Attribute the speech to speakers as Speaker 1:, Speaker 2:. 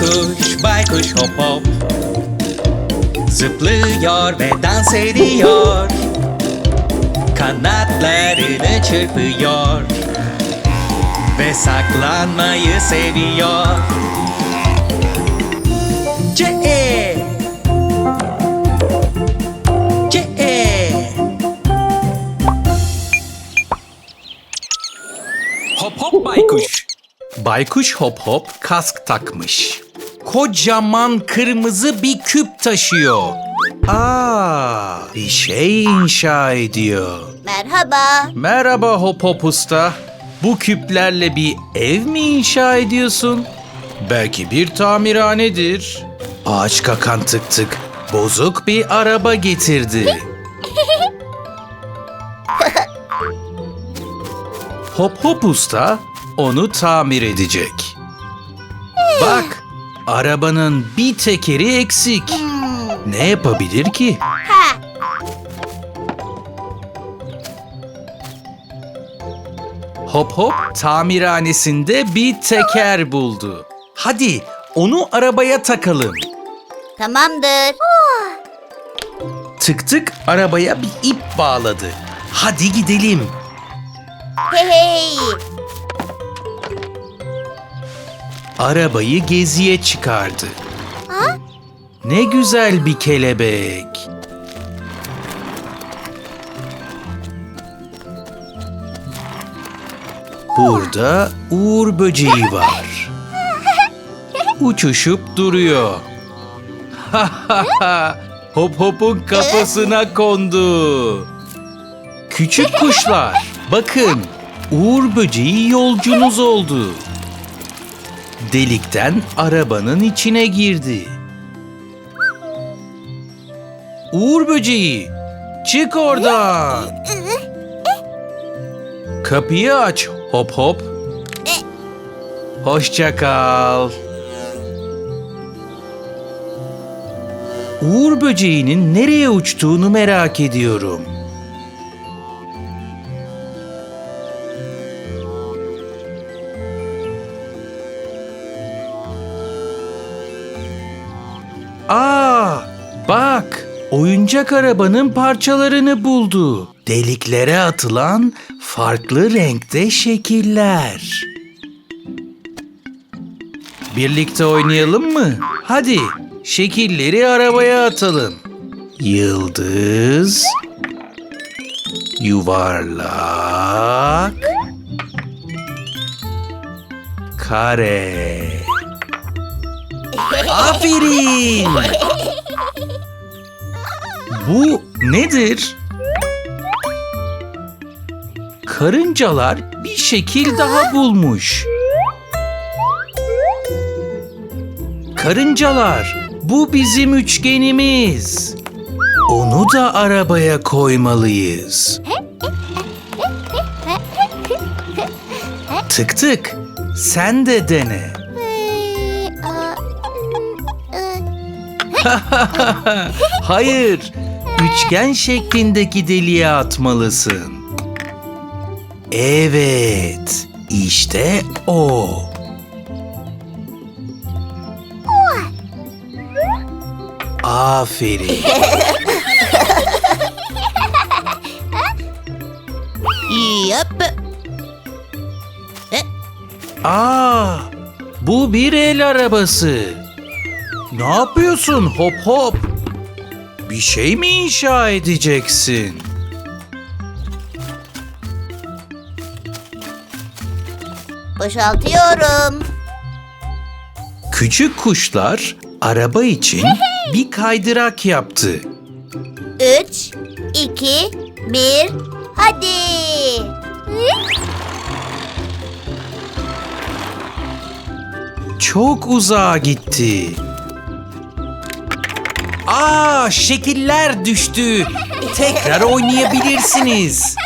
Speaker 1: Baykuş, baykuş hop hop. Zıplıyor ve dans ediyor. Kanatlarını çırpıyor. Ve saklanmayı seviyor. C-E C-E Hop hop baykuş. Baykuş hop hop kask takmış. Kocaman kırmızı bir küp taşıyor. Aa, bir şey inşa ediyor.
Speaker 2: Merhaba.
Speaker 1: Merhaba hop hop usta. Bu küplerle bir ev mi inşa ediyorsun? Belki bir tamirhanedir. Ağaç kakan tık tık bozuk bir araba getirdi. Hop hop usta onu tamir edecek. Bak, arabanın bir tekeri eksik. Ne yapabilir ki?
Speaker 2: Ha.
Speaker 1: Hop hop tamirhanesinde bir teker buldu. Hadi onu arabaya takalım.
Speaker 2: Tamamdır.
Speaker 1: Tık tık arabaya bir ip bağladı. Hadi gidelim.
Speaker 2: Hey hey.
Speaker 1: Arabayı geziye çıkardı.
Speaker 2: Ha?
Speaker 1: Ne güzel bir kelebek. Burada uğur böceği var. Uçuşup duruyor. Hop hopun kafasına kondu. Küçük kuşlar, bakın. Uğur böceği yolcunuz oldu. Delikten arabanın içine girdi. Uğur böceği, çık oradan. Kapıyı aç hop hop. Hoşça kal. Uğur böceğinin nereye uçtuğunu merak ediyorum. Aa, bak, oyuncak arabanın parçalarını buldu. Deliklere atılan farklı renkte şekiller. Birlikte oynayalım mı? Hadi, şekilleri arabaya atalım. Yıldız, yuvarlak, kare. Aferin. Bu nedir? Karıncalar bir şekil daha bulmuş. Karıncalar, bu bizim üçgenimiz. Onu da arabaya koymalıyız. Tık tık, sen de dene. Hayır, üçgen şeklindeki deliğe atmalısın. Evet, işte o. Aferin.
Speaker 2: Yap.
Speaker 1: Aa, bu bir el arabası. Ne yapıyorsun hop hop? Bir şey mi inşa edeceksin?
Speaker 2: Boşaltıyorum.
Speaker 1: Küçük kuşlar araba için bir kaydırak yaptı.
Speaker 2: Üç, iki, bir. Hadi.
Speaker 1: Çok uzağa gitti. Aa, şekiller düştü. Tekrar oynayabilirsiniz.